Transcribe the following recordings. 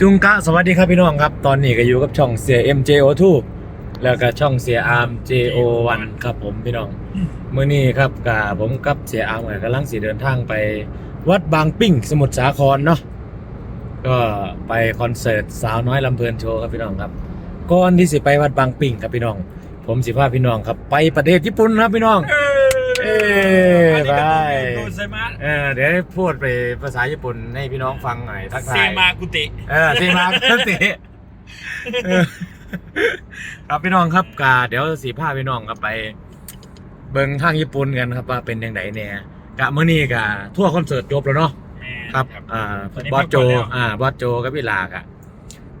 จุงกะสวัสดีครับพี่น้องครับ ตอนนี้ก็อยู่กับช่องเสีย MJO2 แล้วก็ช่องเสียอาร์ม JO1 ครับผมพี่น้องมื้อนี้ครับกับผมกับเสียอาร์มก็กำลังสิเดินทางไป วัดบางปิ้งสมุทรสาครเนาะก็ไปคอนเสิร์ตสาวน้อยลำเพลินโชว์ครับพี่น้องครับก่อนที่สิไปวัดบางปิ้งครับพี่น้อง ผมสิพาพี่น้องครับ ไปประเทศญี่ปุ่นครับพี่น้อง เอ้ยไปโดเซมาเออเดี๋ยวให้พูดไปภาษาญี่ปุ่นให้พี่น้องฟังหน่อยทักเซทายมากุเตะเออที่มาก็สิเออครับพี่น้องครับกาเดี๋ยวสีผ้าพี่น้องครับไป เบิ่งทางญี่ปุ่นกันครับว่าเป็นยังไงเนี่ยกะเมื่อนี้กะทั่วร์คอนเสิร์ตจบแล้วเนาะครับ อ่าตอนนี้บอสโจ พักผ่อนแล้ว อ่าบอสโจกับพี่ลากอะ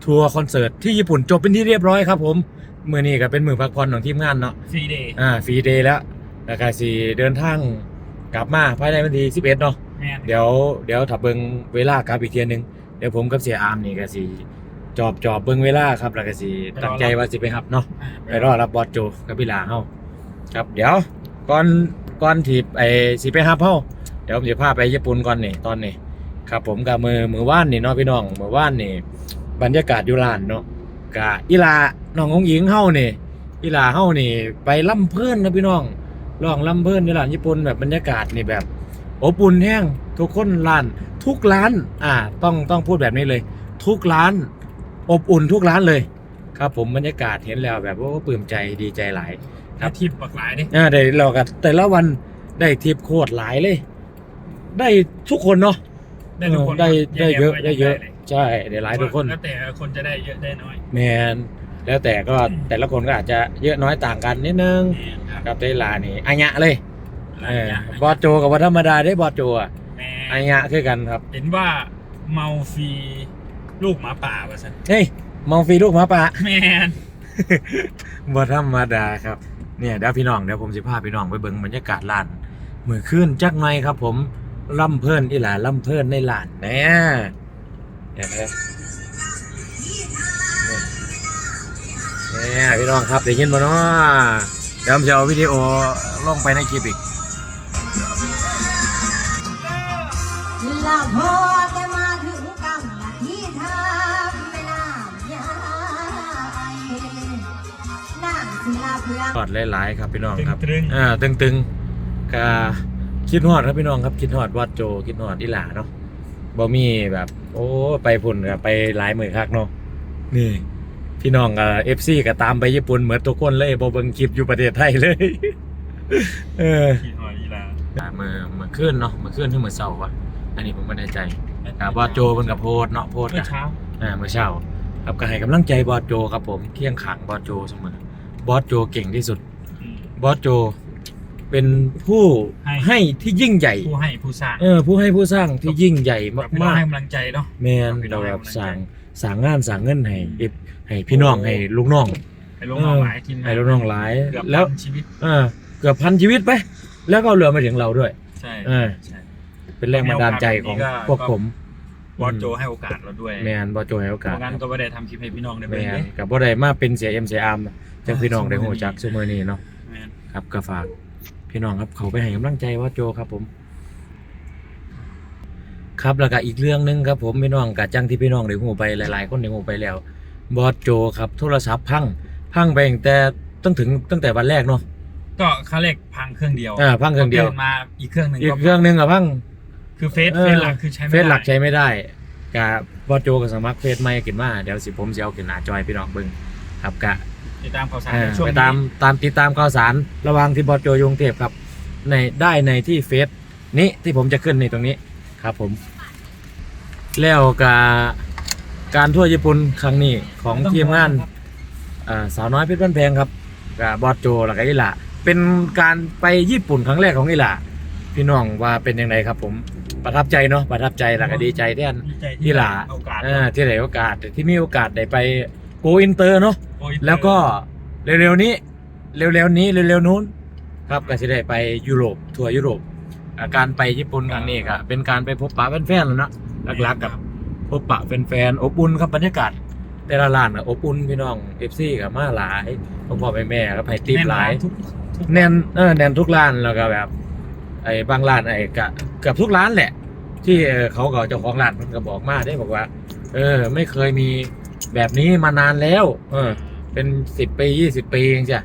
ทัวร์คอนเสิร์ตที่ญี่ปุ่นจบเป็นที่เรียบร้อยครับ ผมมื่อนี้ก็เป็นมือพักผ่อนของทีมงานเนาะฟรีเดย์อ่าฟรีเดย์แล้ว แล้วก็สีเดินทางกลับมาภายในวันที่11เนาะแม่นเดี๋ยวเดี๋ยวถ้าเบิ่งเวลากลับอีกเทียหนึงเดี๋ยวผมกับเสียอาร์มนี่ก็สิจอบจอบเบิ่งเวลาครับแล้วก็สิตั้งใจว่าสิไปรับเนาะไปรอรับบอสโจกับพี่ลาเฮาครับ เดี๋ยวก่อนก่อนที่ไอ้สิไปรับเฮาเดี๋ยวผมจะพาไปญี่ปุ่นก่อนนี่ตอนนี้ครับ ผมกับมือมือว่านนี่เนาะพี่น้องมือว่านนี่ บรรยากาศอยู่ร้านเนาะกะอีลาน้องของหญิงเฮานี่อีลาเฮานี่ ไปล่ำเพิ่นนะพี่น้อง ร้องล่ำเพิ่นอยู่ร้านญี่ปุ่นแบบบรรยากาศนี่แบบอบอุ่นแห้งทุกคนร้าน ทุกร้าน อ่า ต้องต้องพูดแบบนี้เลย ทุกร้าน อบอุ่นทุกร้านเลย ครับผมบรรยากาศเห็นแล้วแบบว่าปลื้มใจดีใจหลาย ครับ ทิปปักหลายนี่อ่าได้เรากันแต่ละวันได้ทิปโคตรหลายเลย ได้ทุกคนเนาะ ได้ทุกคนเออได้ได้เยอะแกได้เยอะลใช่ได้หลายทุกคน แล้วแต่คนจะได้เยอะได้น้อย แมน แล้วแต่ก็แต่ละคนก็อาจจะเยอะน้อยต่างกันนิดนึงแม่นครับกับเตลานี่อัญญะเลยหลาเอยออย่างบอสโจกับวัธรรมดาได้บอสโจอะแม่อัญญะคือกันครับเห็นว่าเมาฟรีลูกหมาป่าว่าสันเฮ้ยมองฟรีลูกหมาป่า แม่นบอธรรมดาครับเนี่ยเดี๋ยวพี่น้องเดี๋ยวผมสิพาพี่น้องไปเบิ่งบรรยากาศร้านมือขึ้นจักหน่อยครับ ผมล่ำเพิ่นอีหลาล่ำเพิ่นในร้านแน่เนี่ยเนี่ยเนี่ยพี่น้องครับได้ยินบ่เนาะเดี๋ยวผมจะเอาวิดีโอลงไปในคลิปอีกละพอแต่มาถึงกำละที่ทำไม่น้ำยายน้ำศิลาเพื่อนทอดหลายๆครับพี่น้องครับตรึงอ่าตึงๆก็คิดฮอดครับพี่น้องครับคิดฮอดวัดโจคิดฮอดอีหลาเนาะบ่มีแบบ โอ้ไปพุ่นก็ไปหลายมื้อคักเนาะนี่ พี่น้องกับ FC ก็ตามไปญี่ปุ่นเหมือนทุกคนเลยบ่เบิ่งคลิปอยู่ประเทศไทยเลย เออขี่หอยอีลาอ่ามื้อมื้อคืนเนาะมื้อคืนถึงมื้อเช้าวะอันนี้ผมบ่แน่ใจครับวัดโจเพิ่นก็โพสต์เนาะโพสต์เมื่กัอนเช้าอ่าเมื่อเช้าครับก็ให้กำลังใจบอสโจครับผมเคียงขังบอสโจเสมอบอสโจเก่งที่สุดอืมบอสโจ เป็นผู้ให้ ให้ที่ยิ่งใหญ่ ผู้ให้ผู้สร้าง เออ ผู้ให้ผู้สร้างที่ยิ่งใหญ่แบบพี่น้องมากให้กำลังใจเนาะ ๆแมนพี่น้เราองให้แบบกำลังใจสั่งสั่งงานสั่งเงินให้เอฟให้พี่น้องให้ลูกน้องให้ลูกน้องหลายทีมงานให้ลูกน้องหลาย เกือบแล้วพันชีวิตอ่าเกือบพันชีวิตไป แล้วก็เหลือมาถึงเราด้วย ใช่เออ ใช่ เป็นแรงบันดาลใจของก็พวกผม บอสโจให้โอกาสเราด้วยแมนบอสโจให้โอเพกาสราะงั้นก็ไม่ได้ทำคลิปให้พี่น้องได้แมเบิ่งนเลยกับบ่ได้มาเป็นเสียเอ็มเสียอาร์มจังพี่น้องได้หูจักซุมื้อนี้เนาะแม่นครับก็ฝาก พี่น้องครับเขาไปให้กำลังใจว่าโจครับผม ครับแล้วก็อีกเรื่องหนึงครับผมพี่น้องกะจังที่พี่น้องได้หูไปหลาย ๆ คนได้หูไปแล้ว บอสโจครับโทรศัพท์พังพังไปตั้งแต่ตั้งถึงตั้งแต่วันแรกเนาะก็ครั้งแรกพังเครื่องเดียวอ่าพังเครื่องเดียวพตื่นมาอีกเครื่องหนึ่งอีกก็เครื่องหนึงอะพังคือเฟซเออเฟซหลักคือใช้ไม่เฟซหลักได้ใช้ไม่ได้กะบอสโจกับสมัครเฟซไม่กินมาเดี๋ยวสิผมสิเอาขึ้นหน้าจอยพี่น้องเบิ่งครับกะ ติดตามข่าวสารอ่าในช่วงไปนี้ตามตามติดตามข่าวสารระหว่างที่บอสโจอยกรุงเทพครับ ในได้ในที่เฟซนี้ที่ผมจะขึ้นในตรงนี้ครับผม แล้วกับการทั่วญี่ปุ่นครั้งนี้ของทีมงานอ่าสาวน้อยเพชรบ้านแพงครับกับบอสโจแล้วก็อิหล่าเป็นการไปญี่ปุ่นครั้งแรกของอิหล่าพี่น้องว่าเป็นยังไงครับผมประทับใจเนาะประทับใจแล้วก็ดีใจแท่นดีใจที่หลาโอกาส เออที่ได้โอกาสที่มีโอกาสได้ไปโกอินเตอร์เนาะโอ้ย แล้วก็เร็วๆนี้ เร็วๆนี้เร็วๆนู้น ครับก็จะได้ไปยุโรปทัวร์ยุโรปอ่าการไปญี่ปุ่นครั้งนี้ก็เป็นการไปพบปะแฟนๆแล้วเนาะหลักๆกับพบปะแฟนๆอบอุ่นครับบรรยากาศแต่ละร้านก็อบอุ่นพี่น้องเอฟซีกับมาหลายพ่อพ่อแม่แม่ๆก็ให้ติปหลายทุกทุกแน่นเออแน่นทุกร้านแล้วก็แบบ ไอ้บางร้านไอ้กะเกือบทุกร้านแหละ ที่เออเขาก็เจ้าของร้านมันก็บอกมาได้บอกว่า เออ ไม่เคยมีแบบนี้มานานแล้ว เออ เป็นสิบปียี่สิบปีเองจ้ะ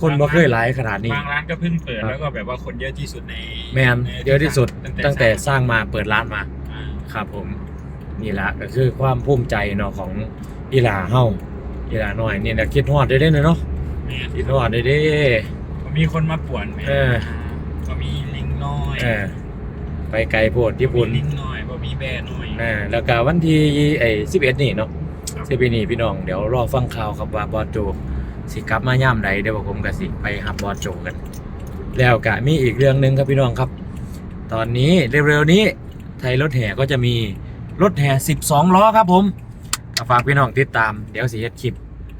คนบ่เคยหลายขนาดนี้ บางร้านก็เพิ่งเปิดครับ แล้วก็แบบว่าคนเยอะที่สุดในแมนในเยอะที่สุดตั้ตั้งงแต่แต่สร้างมาเปิดร้านมา อ่าครับผมนี่ละก็คือความภูมิใจเนาะของอีหลาเฮาอีหลาน้อยนี่นะคิดฮอดได้เด้เนาะแม่นคิดฮอดได้เด้ มีคนมาป่วนแม่เออ ก็มีลิงน้อยเออไปไกลโพดญี่ปุ่นมีลิงน้อยบ่มีแบร์น้อย อ่าแล้วก็วันที่ไอ้11นี่เนาะ ครับสินี่พี่น้องเดี๋ยวรอฟังข่าวครับว่าบอสโจสิกลับมาย่ามใดเดี๋ยวผมก็สิไปหับบอสโจกัน แล้วก็มีอีกเรื่องหนึ่งครับพี่น้องครับ ตอนนี้เร็วๆนี้ไทยรถแห่ก็จะมีรถแห่ 12 ล้อครับผมฝากพี่น้องติดตามเดี๋ยวสิเฮ็ดคลิป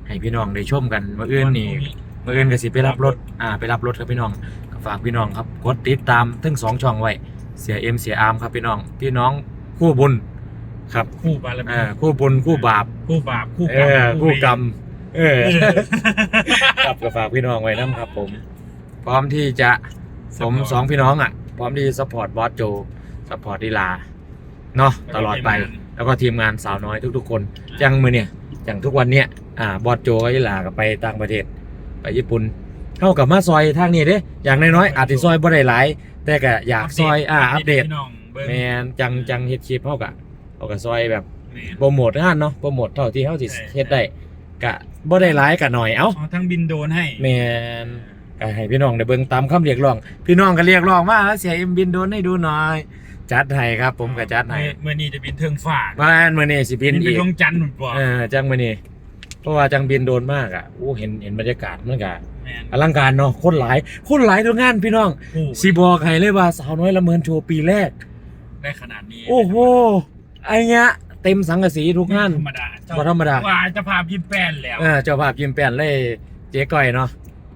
ให้พี่น้องได้ชมกันเมื่ออื่นนี่เมื่ออื่นก็สิไปรับรถอ่าไปรับรถครับพี่น้องฝากพี่น้องครับกดติดตามทั้งสองช่องไว้เสียเอ็มเสียอาร์มครับพี่น้องพี่น้องคู่บุญ ครับคู่บารมีอ่าคู่บุญคู่บาปคู่บาปคู่เอกรรอมคู่กรรม เออเออครับก็ฝากพี่น้องไว้น้ำครับผม พร้อมที่จะผมสองพี่น้องอะ พร้อมที่ซัพพอร์ตบอสโจซัพพอร์ตดีลาเนาะตลอดไปแล้วก็ทีมงานสาวน้อยทุก ๆ คนจังมือเนี่ยอย่างทุกวันเนี้ยอ่าบอสโจกับดีลาก็ไปต่างประเทศ ไปญี่ปุ่นเท่ากับมาซอยทางนี้เด้อย่างน้อยๆอาจจะซอยบ่ได้หลาย แต่ก็อยากซอยอ่าอัปเดตพี่น้องเบิ่งแมนจังจังเฮ็ดคลิปเท่ากับ เอากับซอยแบบแม่น โปรโมทงานเนาะโปรโมทเท่าที่เฮาสิใช่ เฮ็ดได้กะบ่ได้หลายกะหน่อยเอ้าเอาทั้งบินโดรนให้แม่นก็ให้พี่น้องได้เบิ่งตามคำเรียกร้อง พี่น้องก็เรียกร้องมาเสียเอ็มบินโดนให้ดูหน่อย จัดให้ครับ ผมก็จัดให้เมื่อนี้จะบินเทิงฟ้าบ้านมื้อนี้สิบินบินไปอีกดวงจันทร์หนุนบ่เออจังมื้อนี้เพราะว่าจังบินโดนมากอะโอ้เห็นเห็นบรรยากาศมันก็แม่นอลังการเนาะคนหลาย คนหลายทุกงานพี่น้องคู่สิบอกให้เลยว่าสาวน้อยละเมินโชว์ปีแรก ได้ขนาดนี้โอ้โห ไอ้เงี้ยเต็มสังกะสีทุกงาน ธรรมดาเจ้บ่ธรรมดา ว่าจะพาพิมพ์แป้นแล้ว เออเจ้าภาพยิ้มแป้นเลยเจ๊ก้อยเนาะ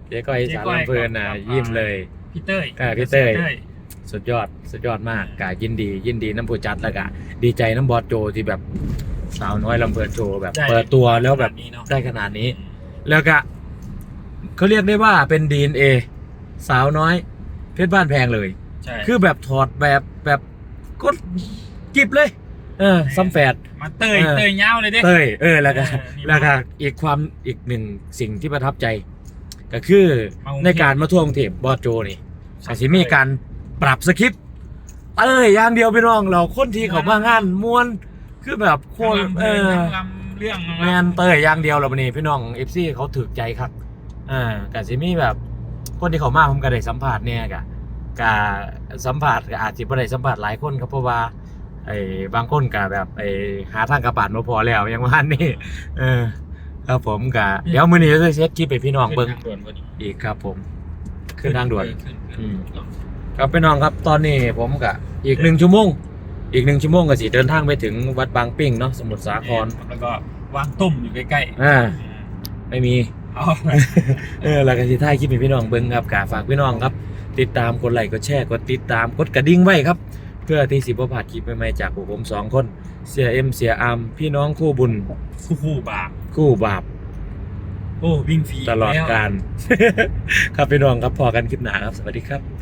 เจ๊ก้อยสารลำเพลินน่ะเจ๊ก้อยกับ ยิ้มเลย พี่เต้ยเออพี่เต้ย สุดยอดสุดยอดมากกายินดี ยินดีน้ำผู้จัดแล้วก็ดีใจน้ำบอสโจที่แบบสาวน้อยลำเพลินโชว์แบบได้เปิดตัวแล้วแบบขนาดนี้เนาะได้ขนาดนี้ แล้วก็เขาเรียกได้ว่าเป็นดีเอสาวน้อย เพชรบ้านแพงเลย ใช่คือแบบถอดแบบแบบกดกิบเลย เออซัมแฟดมาเต้ยเออ เต้ยเงาเลยเด้ เต้ยเออแล้วก็เออนี่แล้วก็อีกความอีกหนึ่งสิ่งที่ประทับใจ ก็คือมากรุงเทพในการมาท่วงเทพบอสโจนี่อาจจะมีการปรับสคริปต์เอ้ยอย่างเดียวพี่น้องเราคนที่เขามางานมวนคือแบบโคทั้งนลำเอเพลินอทั้งลำเรื่องแมนเตยอย่างเดียวเราบันนี้พี่น้องเอฟซีเขาถือใจครับอ่าแต่สิมีแบบ คนที่เขามาผมก็ได้สัมผัสเนี่ยกะกะสัมผัสอาจจะไม่ได้สัมผัสหลายคนครับเพราะว่า ไอ้บางคนกะแบบไอ้หาทางกระปาดมาพอแล้วอย่างว่านี่เออครับผมกะเดี๋ยวมื้อนี้จะเซตคลิปไปพี่น้องเบิ่งขึ้นทาด่วนพอดีอีกครับผม ขึ้นทางด่วนขึ้นอืขึ้นมครับพี่น้องครับตอนนี้ผมกะอีกหนึ่งชั่วโมงอีกหนึ่งชั่วโมงก็สิเดินทางไปถึงวัดบางปิ้งเนาะสมุทรสาครแล้วก็วางต้มอยู่ใกล้ๆอ่าไม่มีเอาเออแล้วก็สิท้ายคลิปให้พี่น้องเบิ่งครับกะฝากพี่น้องครับ ติดตามกดไลค์กดแชร์กดติดตามกดกระดิ่งไว้ครับ เพื่อที่สิบ่พลาดคลิปใหม่ๆจากพวกผมสองคนเสียเอ็มเสียอามพี่น้องคู่บุญคู่คู่บาปคู่บาปโอ้วิ่งฟรีตลอดแล้วการ ครับพี่น้องครับพอกันคลิปหน้าครับสวัสดีครับ